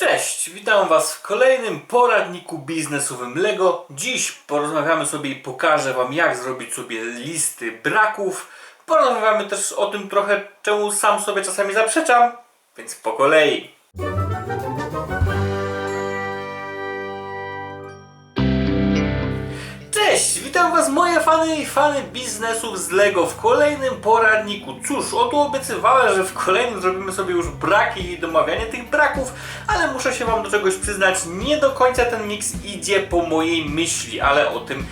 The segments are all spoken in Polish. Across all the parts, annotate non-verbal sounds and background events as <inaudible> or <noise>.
Cześć, witam Was w kolejnym poradniku biznesowym LEGO. Dziś porozmawiamy sobie i pokażę Wam jak zrobić sobie listy braków. Porozmawiamy też o tym trochę, czemu sam sobie czasami zaprzeczam, więc po kolei. Fany i fany biznesów z LEGO w kolejnym poradniku. Cóż, oto obiecywałem, że w kolejnym zrobimy sobie już braki i domawianie tych braków, ale muszę się Wam do czegoś przyznać, nie do końca ten miks idzie po mojej myśli, ale o tym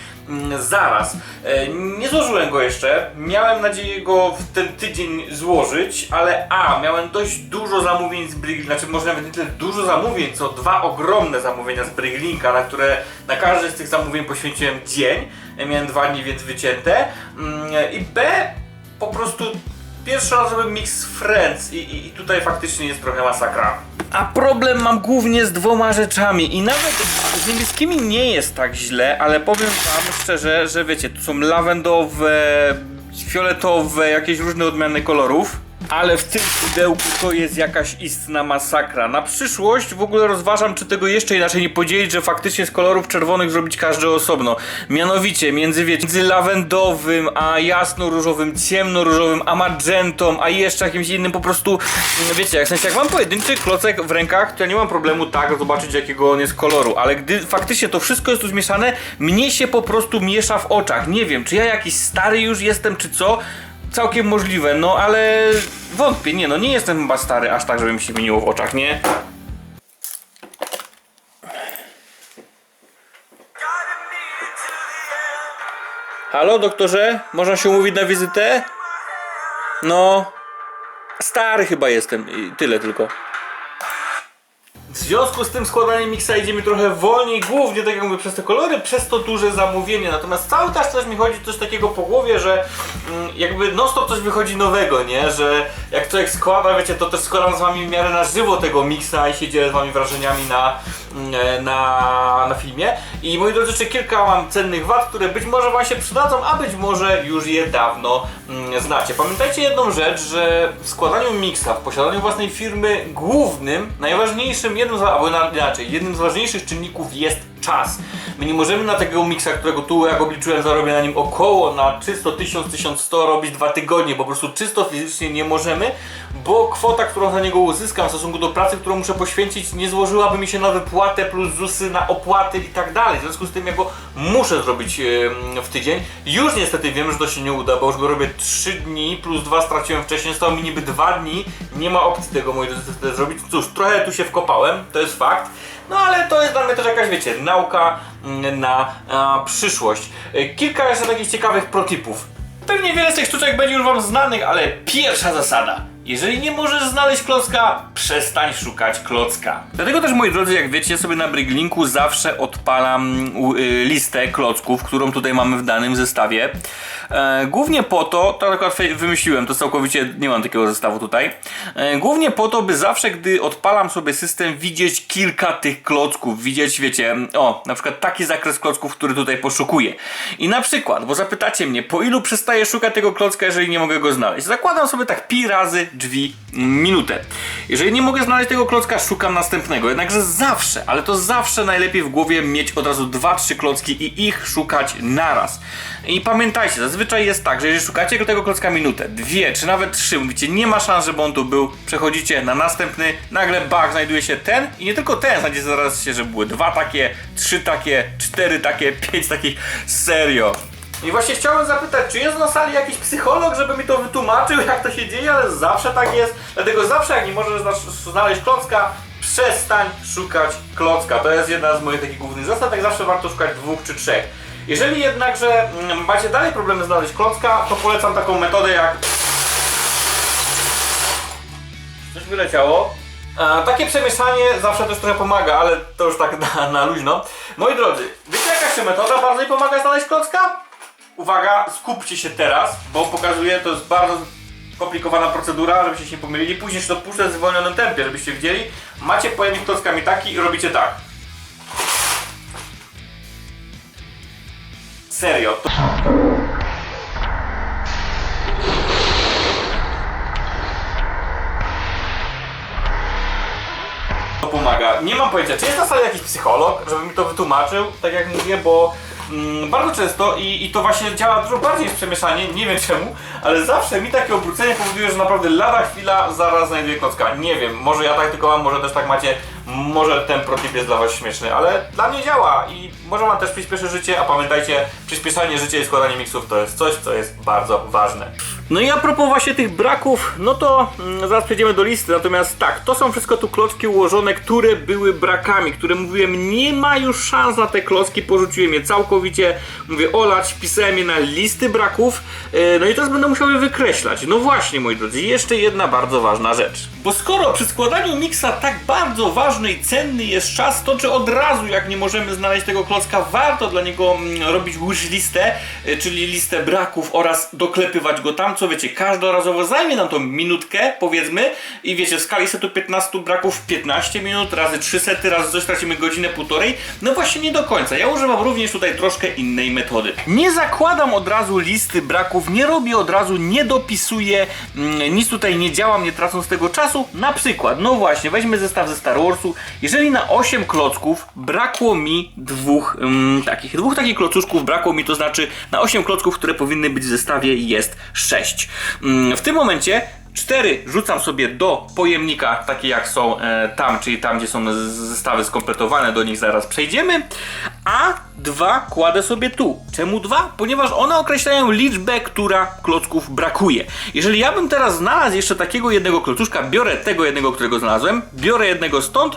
zaraz. E, nie złożyłem go jeszcze, miałem nadzieję go w ten tydzień złożyć, ale a, miałem dość dużo zamówień z Briglinka, znaczy może nawet nie tyle dużo zamówień, co dwa ogromne zamówienia z Briglinka, na które na każde z tych zamówień poświęciłem dzień. Ja miałem dwa dni, więc wycięte. Mm, I B, po prostu pierwszy raz robię mix Friends i, i, i tutaj faktycznie jest trochę masakra. A problem mam głównie z dwoma rzeczami i nawet z niebieskimi nie jest tak źle, ale powiem wam szczerze, że wiecie, tu są lawendowe, fioletowe, jakieś różne odmiany kolorów. Ale w tym pudełku to jest jakaś istna masakra. Na przyszłość w ogóle rozważam, czy tego jeszcze inaczej nie podzielić, że faktycznie z kolorów czerwonych zrobić każdy osobno. Mianowicie między, wiecie, między lawendowym, a jasno-różowym, ciemno-różowym, a magentą, a jeszcze jakimś innym po prostu, wiecie, jak, w sensie jak mam pojedynczy klocek w rękach, to ja nie mam problemu tak zobaczyć jakiego on jest koloru, ale gdy faktycznie to wszystko jest tu zmieszane, mnie się po prostu miesza w oczach. Nie wiem, czy ja jakiś stary już jestem, czy co, Całkiem możliwe, no ale wątpię, nie no, nie jestem chyba stary aż tak, żeby mi się mieniło w oczach, nie? Halo doktorze, można się umówić na wizytę? No, stary chyba jestem, i tyle tylko. W związku z tym składanie miksa idzie mi trochę wolniej, głównie tak jak mówię, przez te kolory, przez to duże zamówienie. Natomiast cały czas też mi chodzi coś takiego po głowie, że mm, jakby non stop coś wychodzi nowego, nie? Że jak człowiek składa, wiecie, to też składam z wami w miarę na żywo tego miksa i się dzielę z wami wrażeniami na, mm, na, na filmie. I moi drodzy, jeszcze kilka mam cennych wad, które być może wam się przydadzą, a być może już je dawno mm, znacie. Pamiętajcie jedną rzecz, że w składaniu miksa, w posiadaniu własnej firmy, głównym, najważniejszym, jednym z, albo na- inaczej, jednym z ważniejszych czynników jest czas. My nie możemy na tego miksa, którego tu jak obliczyłem zarobię na nim około na czysto 1000-1100 robić dwa tygodnie, po prostu czysto fizycznie nie możemy, bo kwota, którą za niego uzyskam w stosunku do pracy, którą muszę poświęcić, nie złożyłaby mi się na wypłatę plus ZUSy, na opłaty i tak dalej. W związku z tym ja go muszę zrobić w tydzień. Już niestety wiem, że to się nie uda, bo już go robię 3 dni plus 2 straciłem wcześniej, zostało mi niby 2 dni. Nie ma opcji tego moi drodzy zrobić. Cóż, trochę tu się wkopałem, to jest fakt. No ale to jest dla mnie też jakaś, wiecie, nauka mm, na a, przyszłość. E, Kilka jeszcze takich ciekawych protipów. Pewnie wiele z tych sztuczek będzie już wam znanych, ale pierwsza zasada. Jeżeli nie możesz znaleźć klocka, przestań szukać klocka. Dlatego też, moi drodzy, jak wiecie, sobie na Briglinku zawsze odpalam y, listę klocków, którą tutaj mamy w danym zestawie. E, głównie po to, to akurat wymyśliłem, to całkowicie nie mam takiego zestawu tutaj. E, głównie po to, by zawsze, gdy odpalam sobie system, widzieć kilka tych klocków, widzieć, wiecie, o, na przykład taki zakres klocków, który tutaj poszukuję. I na przykład, bo zapytacie mnie, po ilu przestaję szukać tego klocka, jeżeli nie mogę go znaleźć? Zakładam sobie tak pi razy drzwi minutę. Jeżeli nie mogę znaleźć tego klocka, szukam następnego. Jednakże zawsze, ale to zawsze najlepiej w głowie mieć od razu dwa, trzy klocki i ich szukać naraz. I pamiętajcie, zazwyczaj jest tak, że jeżeli szukacie tego klocka minutę, dwie, czy nawet trzy, mówicie, nie ma szans, żeby on tu był, przechodzicie na następny, nagle bach, znajduje się ten i nie tylko ten, znajdziecie zaraz się, że były dwa takie, trzy takie, cztery takie, pięć takich, serio. I właśnie chciałem zapytać, czy jest na sali jakiś psycholog, żeby mi to wytłumaczył, jak to się dzieje, ale zawsze tak jest. Dlatego zawsze, jak nie możesz zna- znaleźć klocka, przestań szukać klocka. To jest jedna z moich takich głównych zasad, jak zawsze warto szukać dwóch czy trzech. Jeżeli jednakże mm, macie dalej problemy znaleźć klocka, to polecam taką metodę jak... Coś wyleciało. A, takie przemieszanie zawsze też trochę pomaga, ale to już tak na, na luźno. Moi drodzy, wiecie jaka się metoda bardziej pomaga znaleźć klocka? Uwaga, skupcie się teraz, bo pokazuję, to jest bardzo komplikowana procedura, żebyście się nie pomylili. Później się to puszczę w zwolnionym tempie, żebyście widzieli. Macie pojemnik klockami taki i robicie tak. Serio, to... pomaga? Nie mam pojęcia, czy jest na sali jakiś psycholog, żeby mi to wytłumaczył, tak jak mówię, bo mm, bardzo często i, i to właśnie działa dużo bardziej niż przemieszanie, nie wiem czemu, ale zawsze mi takie obrócenie powoduje, że naprawdę lada chwila zaraz znajduję klocka. Nie wiem, może ja tak tylko mam, może też tak macie, może ten protip jest dla was śmieszny, ale dla mnie działa i może wam też przyspieszy życie, a pamiętajcie, przyspieszanie życia i składanie miksów to jest coś, co jest bardzo ważne. No i a propos właśnie tych braków, no to mm, zaraz przejdziemy do listy, natomiast tak, to są wszystko tu klocki ułożone, które były brakami, które mówiłem, nie ma już szans na te klocki, porzuciłem je całkowicie, mówię olać, wpisałem je na listy braków, e, no i teraz będę musiał je wykreślać. No właśnie, moi drodzy, jeszcze jedna bardzo ważna rzecz. Bo skoro przy składaniu miksa tak bardzo ważny i cenny jest czas, to czy od razu, jak nie możemy znaleźć tego klocka, warto dla niego mm, robić wish listę, e, czyli listę braków oraz doklepywać go tam, co wiecie, każdorazowo zajmie nam to minutkę, powiedzmy, i wiecie, w skali setu 15 braków 15 minut, razy 3 sety, razy coś tracimy godzinę, półtorej. No właśnie nie do końca. Ja używam również tutaj troszkę innej metody. Nie zakładam od razu listy braków, nie robię od razu, nie dopisuję, mm, nic tutaj nie działam, nie tracąc tego czasu. Na przykład, no właśnie, weźmy zestaw ze Star Warsu. Jeżeli na 8 klocków brakło mi dwóch mm, takich, dwóch takich klocuszków brakło mi, to znaczy na 8 klocków, które powinny być w zestawie jest 6. Mm, w tym momencie Cztery rzucam sobie do pojemnika, takie jak są e, tam, czyli tam, gdzie są zestawy skompletowane, do nich zaraz przejdziemy. A dwa kładę sobie tu. Czemu dwa? Ponieważ one określają liczbę, która klocków brakuje. Jeżeli ja bym teraz znalazł jeszcze takiego jednego klocuszka, biorę tego jednego, którego znalazłem, biorę jednego stąd,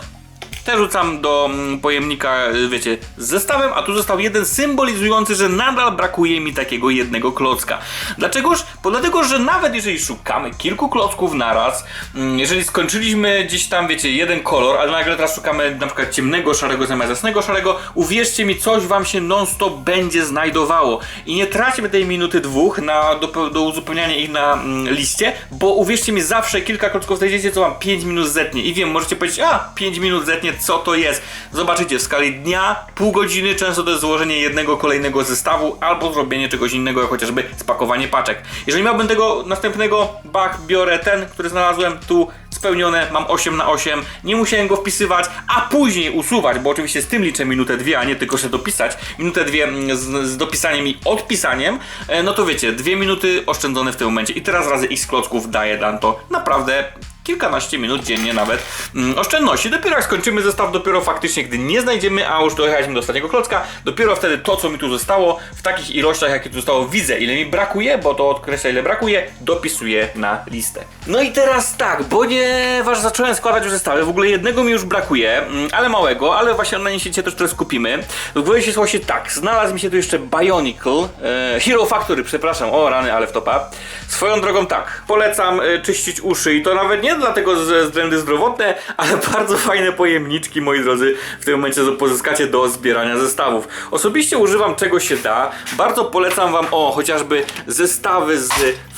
te rzucam do mm, pojemnika, y, wiecie, z zestawem, a tu został jeden symbolizujący, że nadal brakuje mi takiego jednego klocka. Dlaczegoż? Bo dlatego, że nawet jeżeli szukamy kilku klocków naraz, mm, jeżeli skończyliśmy gdzieś tam, wiecie, jeden kolor, ale nagle teraz szukamy na przykład ciemnego szarego zamiast jasnego szarego, uwierzcie mi, coś wam się non-stop będzie znajdowało. I nie traćmy tej minuty dwóch na, do, do uzupełniania ich na mm, liście, bo uwierzcie mi, zawsze kilka klocków znajdziecie, co wam 5 minut zetnie. I wiem, możecie powiedzieć, a 5 minut zetnie, co to jest. Zobaczycie, w skali dnia, pół godziny, często to jest złożenie jednego kolejnego zestawu, albo zrobienie czegoś innego, jak chociażby spakowanie paczek. Jeżeli miałbym tego następnego bak, biorę ten, który znalazłem tu, spełnione, mam 8 na 8, nie musiałem go wpisywać, a później usuwać, bo oczywiście z tym liczę minutę dwie, a nie tylko się dopisać, minutę dwie mm, z, z dopisaniem i odpisaniem, e, no to wiecie, dwie minuty oszczędzone w tym momencie i teraz razy x klocków daje nam to naprawdę kilkanaście minut dziennie nawet mm, oszczędności. Dopiero jak skończymy zestaw, dopiero faktycznie, gdy nie znajdziemy, a już dojechaliśmy do ostatniego klocka, dopiero wtedy to, co mi tu zostało, w takich ilościach, jakie tu zostało, widzę, ile mi brakuje, bo to odkreśla, ile brakuje, dopisuję na listę. No i teraz tak, ponieważ zacząłem składać już zestawy, w ogóle jednego mi już brakuje, mm, ale małego, ale właśnie na nim się też trochę skupimy. W głowie się właśnie tak, znalazł mi się tu jeszcze Bionicle, e, Hero Factory, przepraszam, o rany, ale w topa. Swoją drogą tak, polecam e, czyścić uszy i to nawet nie dlatego ze względy zdrowotne, ale <laughs> bardzo fajne pojemniczki, moi drodzy, w tym momencie pozyskacie do zbierania zestawów. Osobiście używam czego się da, bardzo polecam wam, o, chociażby zestawy z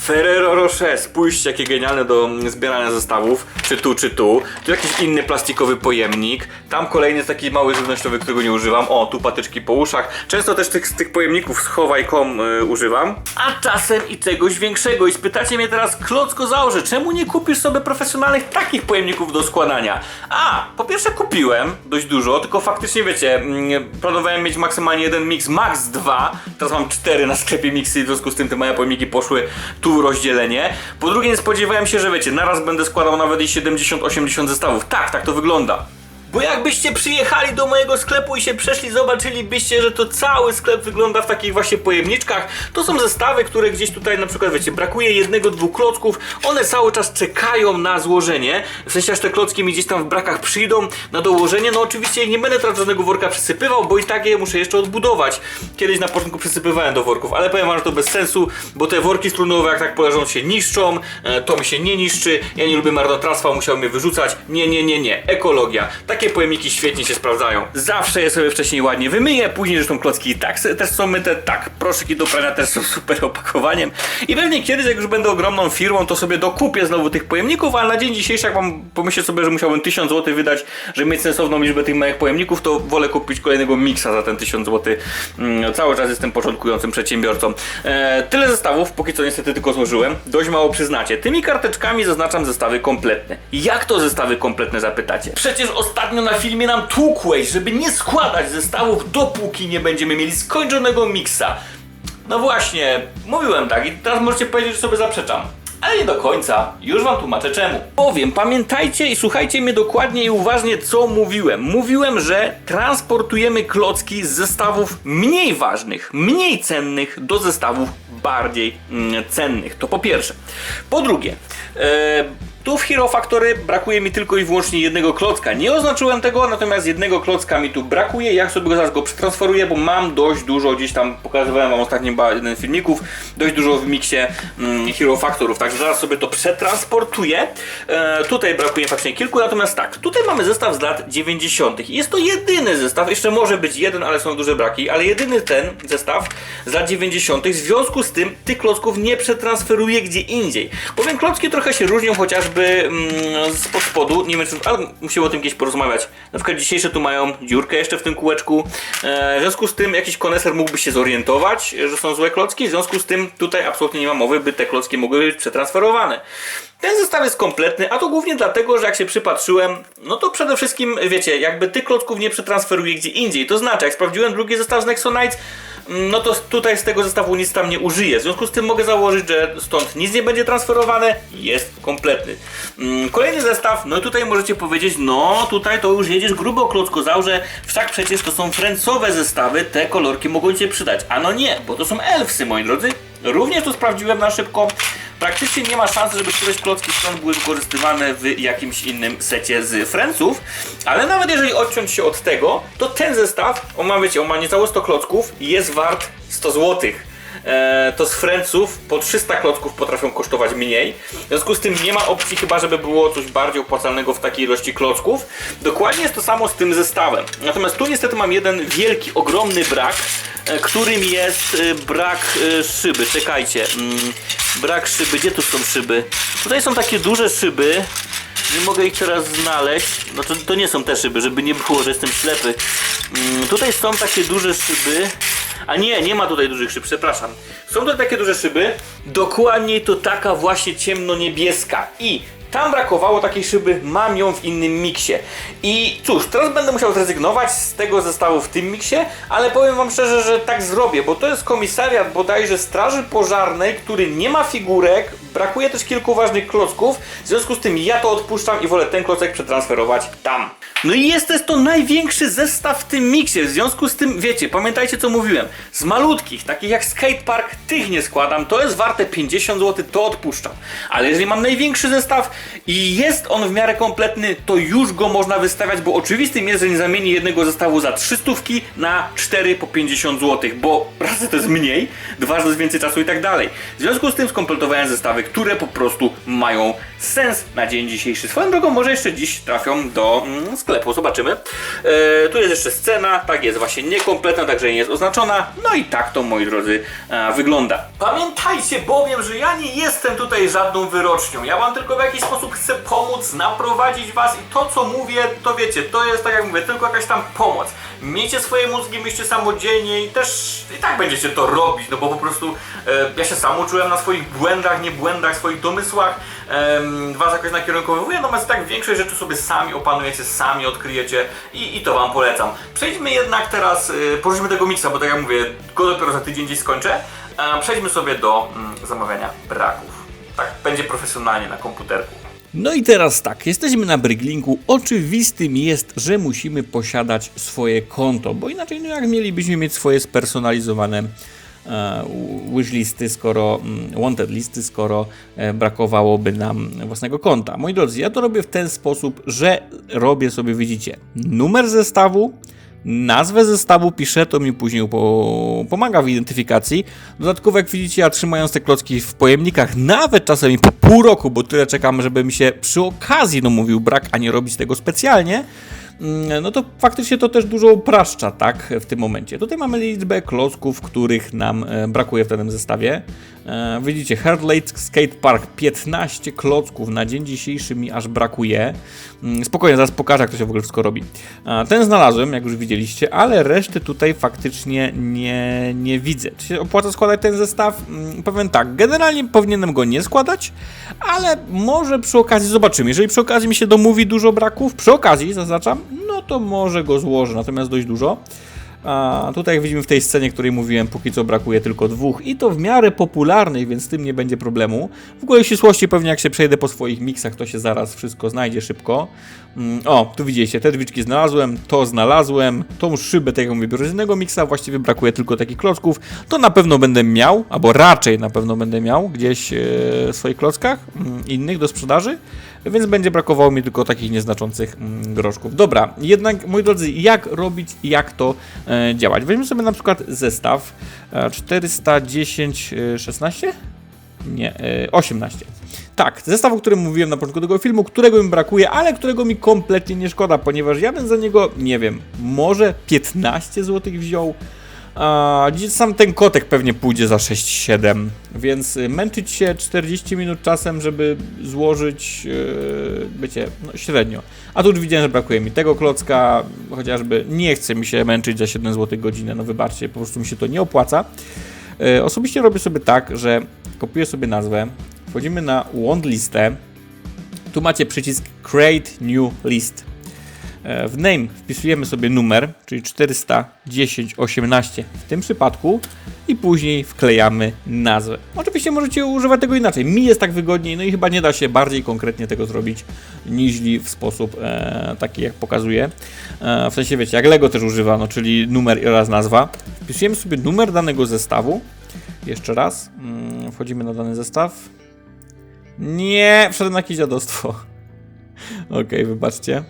Ferrero Rocher, spójrzcie jakie genialne do mm, zbierania zestawów, czy tu, czy tu. Tu jakiś inny plastikowy pojemnik, tam kolejny taki mały żywnościowy, którego nie używam, o, tu patyczki po uszach. Często też tych, tych pojemników schowaj.com y, używam, a czasem i czegoś większego. I spytacie mnie teraz, Klocko założę, czemu nie kupisz sobie profesjonalnych takich pojemników do składania? A, po pierwsze kupiłem dość dużo, tylko faktycznie wiecie, mm, planowałem mieć maksymalnie jeden mix, max dwa, teraz mam cztery na sklepie mixy w związku z tym te moje pojemniki poszły tu rozdzielenie. Po drugie nie spodziewałem się, że wiecie, naraz będę składał nawet i 70-80 zestawów. Tak, tak to wygląda. Bo jakbyście przyjechali do mojego sklepu i się przeszli, zobaczylibyście, że to cały sklep wygląda w takich właśnie pojemniczkach. To są zestawy, które gdzieś tutaj na przykład, wiecie, brakuje jednego, dwóch klocków. One cały czas czekają na złożenie. W sensie, aż te klocki mi gdzieś tam w brakach przyjdą na dołożenie. No oczywiście nie będę teraz żadnego worka przysypywał, bo i tak je muszę jeszcze odbudować. Kiedyś na początku przysypywałem do worków, ale powiem wam, że to bez sensu, bo te worki strunowe jak tak poleżą się niszczą, e, to mi się nie niszczy. Ja nie lubię marnotrawstwa, musiał mnie wyrzucać. Nie, nie, nie, nie. Ekologia. Tak takie pojemniki świetnie się sprawdzają. Zawsze je sobie wcześniej ładnie wymyję, później zresztą klocki i tak też są myte, tak, proszyki do prania też są <laughs> super opakowaniem. I pewnie kiedyś, jak już będę ogromną firmą, to sobie dokupię znowu tych pojemników, ale na dzień dzisiejszy, jak mam pomyślę sobie, że musiałbym 1000 zł wydać, żeby mieć sensowną liczbę tych małych pojemników, to wolę kupić kolejnego miksa za ten 1000 zł. Mm, cały czas jestem początkującym przedsiębiorcą. E, tyle zestawów, póki co niestety tylko złożyłem. Dość mało przyznacie. Tymi karteczkami zaznaczam zestawy kompletne. Jak to zestawy kompletne zapytacie? Przecież ostatnio na filmie nam tłukłeś, żeby nie składać zestawów, dopóki nie będziemy mieli skończonego miksa. No właśnie, mówiłem tak i teraz możecie powiedzieć, że sobie zaprzeczam. Ale nie do końca, już wam tłumaczę czemu. Powiem, pamiętajcie i słuchajcie mnie dokładnie i uważnie, co mówiłem. Mówiłem, że transportujemy klocki z zestawów mniej ważnych, mniej cennych do zestawów bardziej mm, cennych. To po pierwsze. Po drugie, e, tu w Hero Factory brakuje mi tylko i wyłącznie jednego klocka. Nie oznaczyłem tego, natomiast jednego klocka mi tu brakuje. Ja sobie go zaraz go przetransferuję, bo mam dość dużo, gdzieś tam pokazywałem wam ostatnio jeden filmików, dość dużo w miksie mm, Hero Factorów, także zaraz sobie to przetransportuję. E, tutaj brakuje faktycznie kilku, natomiast tak, tutaj mamy zestaw z lat 90. Jest to jedyny zestaw, jeszcze może być jeden, ale są duże braki, ale jedyny ten zestaw z lat 90. W związku z tym tych klocków nie przetransferuję gdzie indziej. Bowiem klocki trochę się różnią chociażby mm, z pod spodu, nie wiem czy, ale musimy o tym kiedyś porozmawiać. Na przykład dzisiejsze tu mają dziurkę jeszcze w tym kółeczku. E, w związku z tym jakiś koneser mógłby się zorientować, że są złe klocki, w związku z tym tutaj absolutnie nie ma mowy, by te klocki mogły być przetransferowane. Ten zestaw jest kompletny, a to głównie dlatego, że jak się przypatrzyłem, no to przede wszystkim, wiecie, jakby tych klocków nie przetransferuję gdzie indziej. To znaczy, jak sprawdziłem drugi zestaw z Nexonites, no to tutaj z tego zestawu nic tam nie użyję. W związku z tym mogę założyć, że stąd nic nie będzie transferowane, jest kompletny. Mm, Kolejny zestaw, no i tutaj możecie powiedzieć, no tutaj to już jedziesz grubo klockozaurze, wszak przecież to są francowe zestawy, te kolorki mogą Ci się przydać. A no nie, bo to są elfsy, moi drodzy. Również to sprawdziłem na szybko. Praktycznie nie ma szans, żeby któreś klocki stąd były wykorzystywane w jakimś innym secie z Franców, ale nawet jeżeli odciąć się od tego, to ten zestaw, on ma, on ma niecałe 100 klocków jest wart 100 zł. Eee, to z Franców po 300 klocków potrafią kosztować mniej. W związku z tym nie ma opcji chyba, żeby było coś bardziej opłacalnego w takiej ilości klocków. Dokładnie jest to samo z tym zestawem. Natomiast tu niestety mam jeden wielki, ogromny brak, e, którym jest e, brak e, szyby. Czekajcie. Mm, brak szyby. Gdzie tu są szyby? Tutaj są takie duże szyby. Nie mogę ich teraz znaleźć. No to, to nie są te szyby, żeby nie było, że jestem ślepy. Mm, tutaj są takie duże szyby. A nie, nie ma tutaj dużych szyb, przepraszam. Są tutaj takie duże szyby. Dokładniej to taka właśnie ciemno-niebieska. I tam brakowało takiej szyby, mam ją w innym miksie. I cóż, teraz będę musiał zrezygnować z tego zestawu w tym miksie, ale powiem wam szczerze, że tak zrobię, bo to jest komisariat bodajże Straży Pożarnej, który nie ma figurek, brakuje też kilku ważnych klocków, w związku z tym ja to odpuszczam i wolę ten klocek przetransferować tam. No i jest też to największy zestaw w tym miksie, w związku z tym, wiecie, pamiętajcie co mówiłem, z malutkich, takich jak skatepark, tych nie składam, to jest warte 50 zł, to odpuszczam. Ale jeżeli mam największy zestaw i jest on w miarę kompletny, to już go można wystawiać, bo oczywistym jest, że nie zamieni jednego zestawu za 300 na 4 po 50 zł, bo <laughs> raz to jest mniej, dwa że to jest więcej czasu i tak dalej. W związku z tym skompletowałem zestawy, które po prostu mają sens na dzień dzisiejszy. Swoją drogą może jeszcze dziś trafią do mm, sklepu, zobaczymy. E, tu jest jeszcze scena, tak jest właśnie niekompletna, także nie jest oznaczona. No i tak to moi drodzy e, wygląda. Pamiętajcie bowiem, że ja nie jestem tutaj żadną wyrocznią. Ja wam tylko w jakiś sposób chcę pomóc, naprowadzić was i to co mówię, to wiecie, to jest tak jak mówię, tylko jakaś tam pomoc. Miejcie swoje mózgi, myślcie samodzielnie i też i tak będziecie to robić, no bo po prostu e, ja się sam uczyłem na swoich błędach, nie błędach, swoich domysłach. Em, was jakoś nakierunkowuję, natomiast tak większość rzeczy sobie sami opanujecie, sami odkryjecie i, i to wam polecam. Przejdźmy jednak teraz, y, porzućmy tego miksa, bo tak jak mówię, go dopiero za tydzień gdzieś skończę. E, przejdźmy sobie do mm, zamawiania braków. Tak, będzie profesjonalnie na komputerku. No i teraz tak, jesteśmy na Bryglinku. Oczywistym jest, że musimy posiadać swoje konto, bo inaczej no jak mielibyśmy mieć swoje spersonalizowane e, wishlisty, skoro mm, wanted listy, skoro e, brakowałoby nam własnego konta. Moi drodzy, ja to robię w ten sposób, że robię sobie, widzicie, numer zestawu, Nazwę zestawu piszę, to mi później po, pomaga w identyfikacji. Dodatkowo, jak widzicie, ja trzymając te klocki w pojemnikach, nawet czasami po pół roku, bo tyle czekam, żeby mi się przy okazji no mówił brak, a nie robić tego specjalnie, no to faktycznie to też dużo upraszcza, tak, w tym momencie. Tutaj mamy liczbę klocków, których nam e, brakuje w danym zestawie. E, widzicie, Hard Lake Skate Park 15 klocków na dzień dzisiejszy mi aż brakuje. Mm, Spokojnie, zaraz pokażę, jak to się w ogóle wszystko robi. E, Ten znalazłem, jak już widzieliście, ale reszty tutaj faktycznie nie, nie widzę. Czy się opłaca składać ten zestaw? Mm, Powiem tak, generalnie powinienem go nie składać, ale może przy okazji zobaczymy. Jeżeli przy okazji mi się domówi dużo braków, przy okazji zaznaczam, no to może go złożę, natomiast dość dużo. A tutaj jak widzimy w tej scenie, której mówiłem, póki co brakuje tylko dwóch i to w miarę popularnych, więc z tym nie będzie problemu. W ogóle ścisłości pewnie jak się przejdę po swoich miksach, to się zaraz wszystko znajdzie szybko. Mm, O, tu widzieliście, te drzwiczki znalazłem, to znalazłem, tą szybę, tak jak mówię, biorę z innego miksa, właściwie brakuje tylko takich klocków. To na pewno będę miał, albo raczej na pewno będę miał gdzieś e, w swoich klockach mm, innych do sprzedaży, więc będzie brakowało mi tylko takich nieznaczących mm, groszków. Dobra, jednak moi drodzy, jak robić, jak to e, działać? Weźmy sobie na przykład zestaw e, 410, e, 16? Nie, e, 18. Tak, zestaw, o którym mówiłem na początku tego filmu, którego mi brakuje, ale którego mi kompletnie nie szkoda, ponieważ ja bym za niego, nie wiem, może 15 zł wziął. A gdzie sam ten kotek pewnie pójdzie za 6-7, więc y, męczyć się 40 minut czasem, żeby złożyć, yy, wiecie, no średnio. A tu już widziałem, że brakuje mi tego klocka, chociażby nie chce mi się męczyć za 7 zł godzinę, no wybaczcie, po prostu mi się to nie opłaca. Yy, osobiście robię sobie tak, że kopiuję sobie nazwę, wchodzimy na want listę, tu macie przycisk Create New List. E, W name wpisujemy sobie numer, czyli 41018 w tym przypadku i później wklejamy nazwę. Oczywiście możecie używać tego inaczej. Mi jest tak wygodniej, no i chyba nie da się bardziej konkretnie tego zrobić niźli w sposób e, taki jak pokazuję. E, w sensie wiecie, jak Lego też używa, no, czyli numer oraz nazwa. Wpisujemy sobie numer danego zestawu. Jeszcze raz. Mm, wchodzimy na dany zestaw. Nie, wszedłem na jakieś dziadostwo. <laughs> Okej, wybaczcie.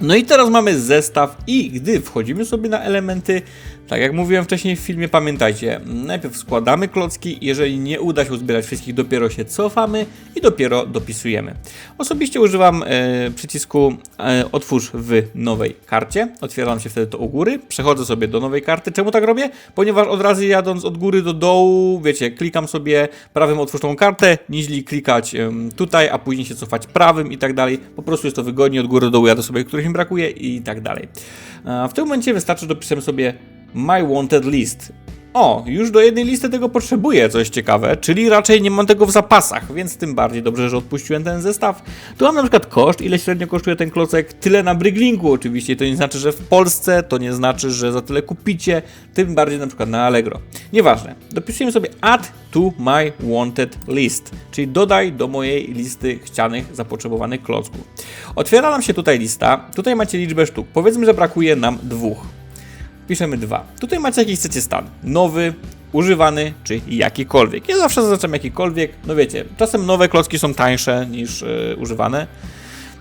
No i teraz mamy zestaw i gdy wchodzimy sobie na elementy, tak jak mówiłem wcześniej w filmie, pamiętajcie, najpierw składamy klocki, jeżeli nie uda się uzbierać wszystkich, dopiero się cofamy i dopiero dopisujemy. Osobiście używam e, przycisku e, otwórz w nowej karcie, otwieram się wtedy to u góry, przechodzę sobie do nowej karty. Czemu tak robię? Ponieważ od razu jadąc od góry do dołu, wiecie, klikam sobie prawym otwórz tą kartę, niźli klikać em, tutaj, a później się cofać prawym i tak dalej. Po prostu jest to wygodniej, od góry do dołu jadę sobie, których mi brakuje i tak dalej. A W tym momencie wystarczy, że dopiszemy sobie My Wanted List. O, już do jednej listy tego potrzebuję, coś ciekawe, czyli raczej nie mam tego w zapasach, więc tym bardziej dobrze, że odpuściłem ten zestaw. Tu mam na przykład koszt, ile średnio kosztuje ten klocek, tyle na Bryglinku oczywiście, to nie znaczy, że w Polsce, to nie znaczy, że za tyle kupicie, tym bardziej na przykład na Allegro. Nieważne, dopisujemy sobie add to my wanted list, czyli dodaj do mojej listy chcianych, zapotrzebowanych klocków. Otwiera nam się tutaj lista, tutaj macie liczbę sztuk, powiedzmy, że brakuje nam dwóch piszemy dwa. Tutaj macie jakiś chcecie stan. Nowy, używany, czy jakikolwiek. Ja zawsze zaznaczam jakikolwiek. No wiecie, czasem nowe klocki są tańsze niż yy, używane.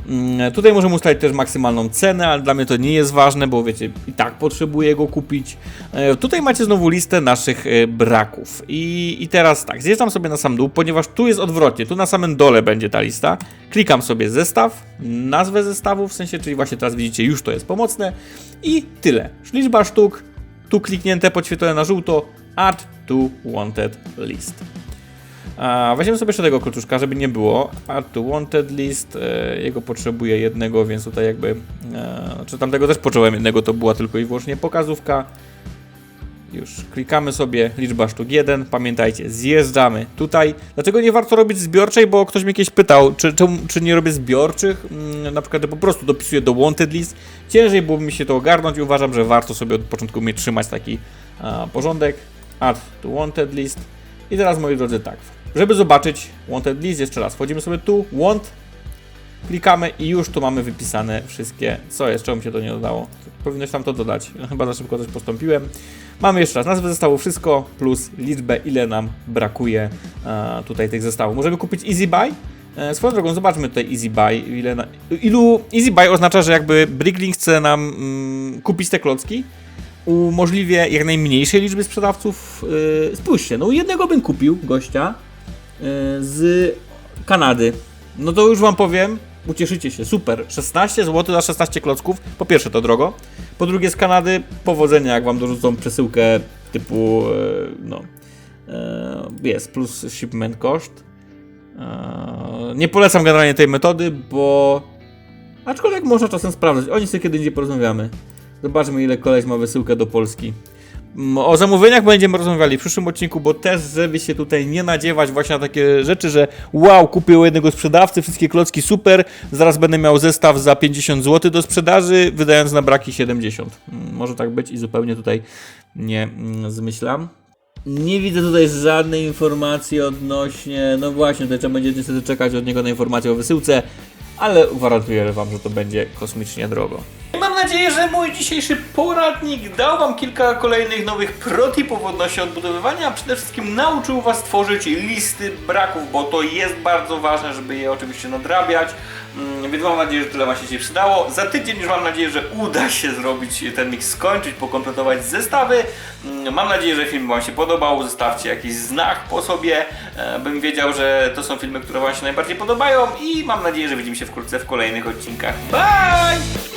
Mm, Tutaj możemy ustalić też maksymalną cenę, ale dla mnie to nie jest ważne, bo wiecie, i tak potrzebuję go kupić. E, Tutaj macie znowu listę naszych e, braków. I, I teraz tak, zjeżdżam sobie na sam dół, ponieważ tu jest odwrotnie, tu na samym dole będzie ta lista. Klikam sobie zestaw, nazwę zestawu, w sensie, czyli właśnie teraz widzicie, już to jest pomocne. I tyle. Liczba sztuk, tu kliknięte, podświetlone na żółto, add to wanted list. A, sobie jeszcze tego kluczuszka, żeby nie było. Add to wanted list. E, jego potrzebuję jednego, więc tutaj jakby. E, czy tamtego też potrzebowałem jednego, to była tylko i wyłącznie pokazówka. Już klikamy sobie liczba sztuk 1. Pamiętajcie, zjeżdżamy tutaj. Dlaczego nie warto robić zbiorczej? Bo ktoś mnie kiedyś pytał, czy, czy, czy nie robię zbiorczych. Mm, na przykład po prostu dopisuję do wanted list. Ciężej byłoby mi się to ogarnąć i uważam, że warto sobie od początku mieć trzymać taki a, porządek. Add to wanted list. I teraz moi drodzy tak, żeby zobaczyć wanted list jeszcze raz, wchodzimy sobie tu, want, klikamy i już tu mamy wypisane wszystkie, co jest, czemu się to nie dodało. Powinno się tam to dodać, chyba za szybko coś postąpiłem. Mamy jeszcze raz nazwę zestawu, wszystko, plus liczbę, ile nam brakuje e, tutaj tych zestawów. Możemy kupić Easy Buy. E, swoją drogą, zobaczmy tutaj Easy Buy, ile na, ilu Easy Buy oznacza, że jakby Bricklink chce nam mm, kupić te klocki, umożliwię jak najmniejszej liczby sprzedawców. Yy, spójrzcie, no jednego bym kupił, gościa, z Kanady. No to już wam powiem, ucieszycie się, super. 16 zł za 16 klocków. Po pierwsze to drogo. Po drugie z Kanady powodzenia, jak wam dorzucą przesyłkę typu, e, no, e, jest, plus shipment koszt. E, Nie polecam generalnie tej metody, bo aczkolwiek można czasem sprawdzać. O niej sobie kiedy indziej porozmawiamy. Zobaczmy ile koleś ma wysyłkę do Polski. O zamówieniach będziemy rozmawiali w przyszłym odcinku, bo też, żeby się tutaj nie nadziewać właśnie na takie rzeczy, że wow, kupię u jednego sprzedawcy, wszystkie klocki super, zaraz będę miał zestaw za 50 zł do sprzedaży, wydając na braki 70. Mm, Może tak być i zupełnie tutaj nie mm, zmyślam. Nie widzę tutaj żadnej informacji odnośnie, no właśnie, tutaj trzeba będzie niestety czekać od niego na informację o wysyłce, ale gwarantuję wam, że to będzie kosmicznie drogo. Mam nadzieję, że mój dzisiejszy poradnik dał Wam kilka kolejnych nowych protipów odnośnie odbudowywania, a przede wszystkim nauczył Was tworzyć listy braków, bo to jest bardzo ważne, żeby je oczywiście nadrabiać. Mm, Więc mam nadzieję, że tyle Wam się dzisiaj przydało. Za tydzień już mam nadzieję, że uda się zrobić ten mix, skończyć, pokompletować zestawy. Mm, Mam nadzieję, że film Wam się podobał. Zostawcie jakiś znak po sobie, e, bym wiedział, że to są filmy, które Wam się najbardziej podobają i mam nadzieję, że widzimy się wkrótce w kolejnych odcinkach. Bye!